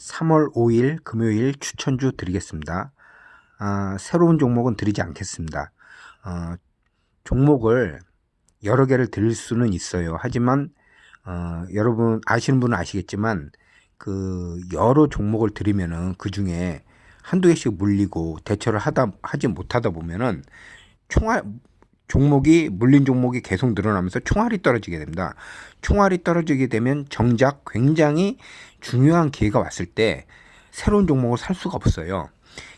3월 5일 금요일 추천주 드리겠습니다. 아, 새로운 종목은 드리지 않겠습니다. 어, 종목을 여러 개를 드릴 수는 있어요. 하지만 어, 여러분 아시는 분은 아시겠지만 그 여러 종목을 드리면은 그 중에 한두 개씩 물리고 대처를 하다 하지 못하다 보면은 총알 종목이 물린 종목이 계속 늘어나면서 총알이 떨어지게 됩니다. 총알이 떨어지게 되면 정작 굉장히 중요한 기회가 왔을 때 새로운 종목을 살 수가 없어요.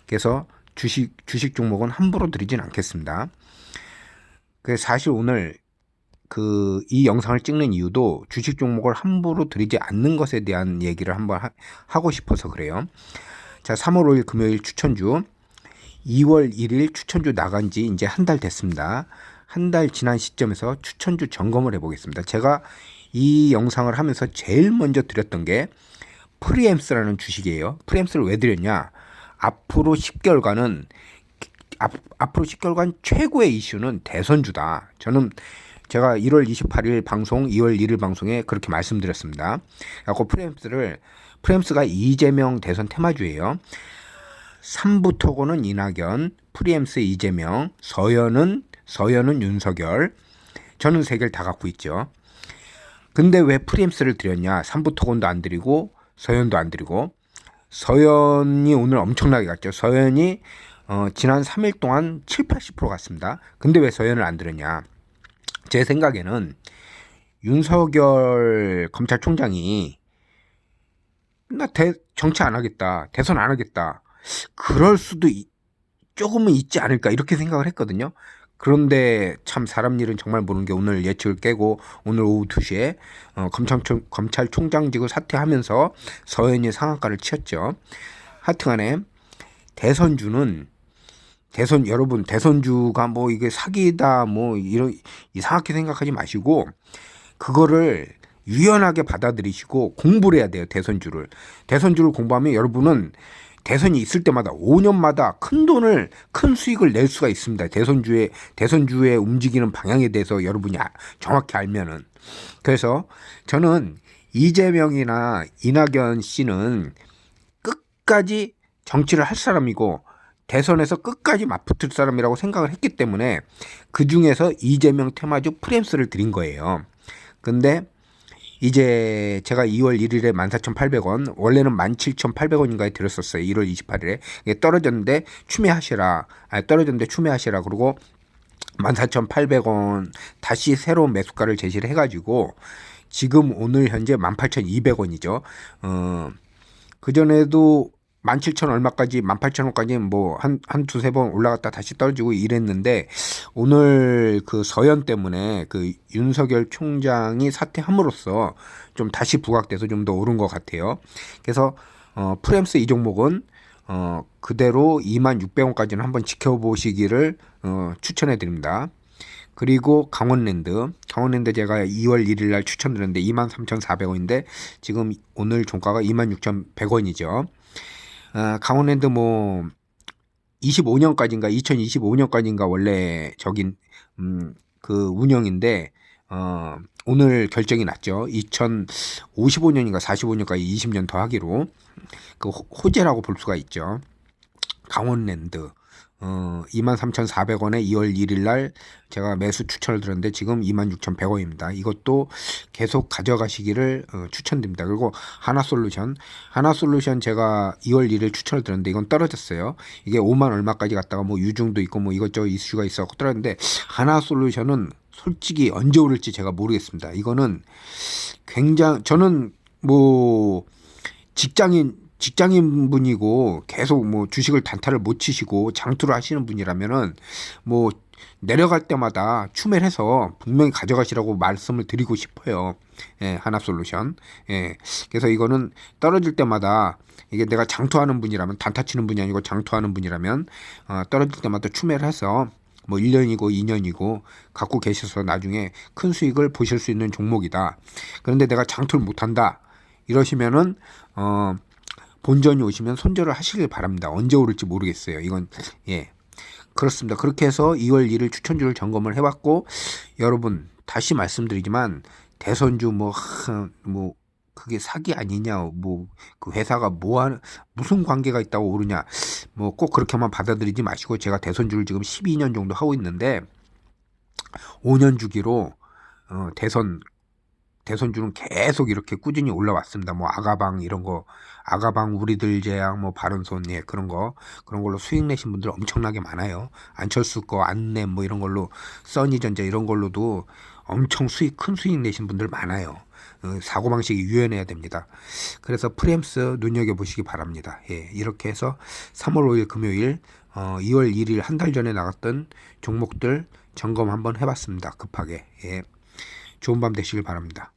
그래서 주식 주식 종목은 함부로 드리진 않겠습니다. 그 사실 오늘 그 이 영상을 찍는 이유도 주식 종목을 함부로 드리지 않는 것에 대한 얘기를 한번 하, 고 싶어서 그래요. 자, 3월 5일 금요일 추천주 2월 1일 추천주 나간 지 이제 한 달 됐습니다. 한 달 지난 시점에서 추천주 점검을 해보겠습니다. 제가 이 영상을 하면서 제일 먼저 드렸던 게 프리엠스라는 주식이에요. 프리엠스를 왜 드렸냐? 앞으로 10개월간은 앞, 앞으로 10개월간 최고의 이슈는 대선주다. 저는 제가 1월 28일 방송, 2월 1일 방송에 그렇게 말씀드렸습니다. 그래서 프리엠스를 프리엠스가 이재명 대선 테마주예요. 3부 토고는 이낙연, 프리엠스 이재명, 서현은 서현은 윤석열. 저는 세 개를 다 갖고 있죠. 근데 왜 프리엠스를 드렸냐? 3부 토건도 안 드리고 서현도 안 드리고 서현이 오늘 엄청나게 갔죠. 서현이 어, 지난 3일 동안 7, 80% 갔습니다. 근데 왜 서현을 안 드렸냐? 제 생각에는 윤석열 검찰총장이 나 대, 정치 안 하겠다. 대선 안 하겠다. 그럴 수도 이, 조금은 있지 않을까 이렇게 생각을 했거든요. 그런데 참 사람 일은 정말 모르는 게 오늘 예측을 깨고 오늘 오후 2시에 어, 검찰총, 검찰총장직을 사퇴하면서 서현이 상한가를 치었죠. 하여튼간에 대선주는 대선 여러분 대선주가 뭐 이게 사기다 뭐 이런 이상하게 생각하지 마시고 그거를 유연하게 받아들이시고 공부를 해야 돼요 대선주를 대선주를 공부하면 여러분은 대선이 있을 때마다 5년마다 큰 돈을 큰 수익을 낼 수가 있습니다. 대선주의 대선주의 움직이는 방향에 대해서 여러분이 아, 정확히 알면은 그래서 저는 이재명이나 이낙연 씨는 끝까지 정치를 할 사람이고 대선에서 끝까지 맞붙을 사람이라고 생각을 했기 때문에 그 중에서 이재명 테마주 프렘스를 드린 거예요. 근데 이제 제가 2월 1일에 14,800원, 원래는 17,800원인가에 들었었어요. 1월 28일에. 이게 떨어졌는데 추매하시라. 아, 떨어졌는데 추매하시라. 그러고 14,800원 다시 새로운 매수가를 제시를 해가지고 지금 오늘 현재 18,200원이죠. 어, 그전에도 17,000 얼마까지 18,000원까지 뭐 한 한 두세 번 올라갔다 다시 떨어지고 이랬는데 오늘 그 서현 때문에 그 윤석열 총장이 사퇴함으로써 좀 다시 부각돼서 좀 더 오른 것 같아요. 그래서 어 프렘스 이 종목은 어 그대로 2600원까지는 한번 지켜보시기를 어 추천해 드립니다. 그리고 강원랜드, 강원랜드 제가 2월 1일 날 추천드렸는데 23,400원인데 지금 오늘 종가가 26,100원이죠. 아, 강원랜드 뭐 25년까지인가 2025년까지인가 원래 저긴 음, 그 운영인데 어, 오늘 결정이 났죠. 2055년인가 45년까지 20년 더 하기로 그 호재라고 볼 수가 있죠. 강원랜드 어, 23,400원에 2월 1일 날 제가 매수 추천을 드렸는데 지금 26,100원입니다. 이것도 계속 가져가시기를 어, 추천드립니다. 그리고 하나솔루션, 하나솔루션 제가 2월 1일 추천을 드렸는데 이건 떨어졌어요. 이게 5만 얼마까지 갔다가 뭐 유중도 있고 뭐 이것저것 이슈가 있어서 떨어졌는데 하나솔루션은 솔직히 언제 오를지 제가 모르겠습니다. 이거는 굉장히 저는 뭐 직장인 직장인 분이고 계속 뭐 주식을 단타를 못 치시고 장투를 하시는 분이라면은 뭐 내려갈 때마다 추매를 해서 분명히 가져가시라고 말씀을 드리고 싶어요. 예, 하나솔루션. 예. 그래서 이거는 떨어질 때마다 이게 내가 장투하는 분이라면 단타 치는 분이 아니고 장투하는 분이라면 어, 떨어질 때마다 추매를 해서 뭐 1년이고 2년이고 갖고 계셔서 나중에 큰 수익을 보실 수 있는 종목이다. 그런데 내가 장투를 못 한다. 이러시면은 어 본전이 오시면 손절을 하시길 바랍니다. 언제 오를지 모르겠어요. 이건 예 그렇습니다. 그렇게 해서 2월 1일 추천주를 점검을 해봤고 여러분 다시 말씀드리지만 대선주 뭐뭐 뭐 그게 사기 아니냐 뭐 그 회사가 뭐 하는 무슨 관계가 있다고 오르냐 뭐 꼭 그렇게만 받아들이지 마시고 제가 대선주를 지금 12년 정도 하고 있는데 5년 주기로 어, 대선 대선주는 계속 이렇게 꾸준히 올라왔습니다. 뭐 아가방 이런 거 아가방 우리들 제약 뭐 바른손 예 그런 거 그런 걸로 수익 내신 분들 엄청나게 많아요. 안철수 거 안내 뭐 이런 걸로 써니전자 이런 걸로도 엄청 수익 큰 수익 내신 분들 많아요. 어, 사고 방식이 유연해야 됩니다. 그래서 프렘스 눈여겨 보시기 바랍니다. 예, 이렇게 해서 3월 5일 금요일 어, 2월 1일 한 달 전에 나갔던 종목들 점검 한번 해봤습니다. 급하게 예, 좋은 밤 되시길 바랍니다.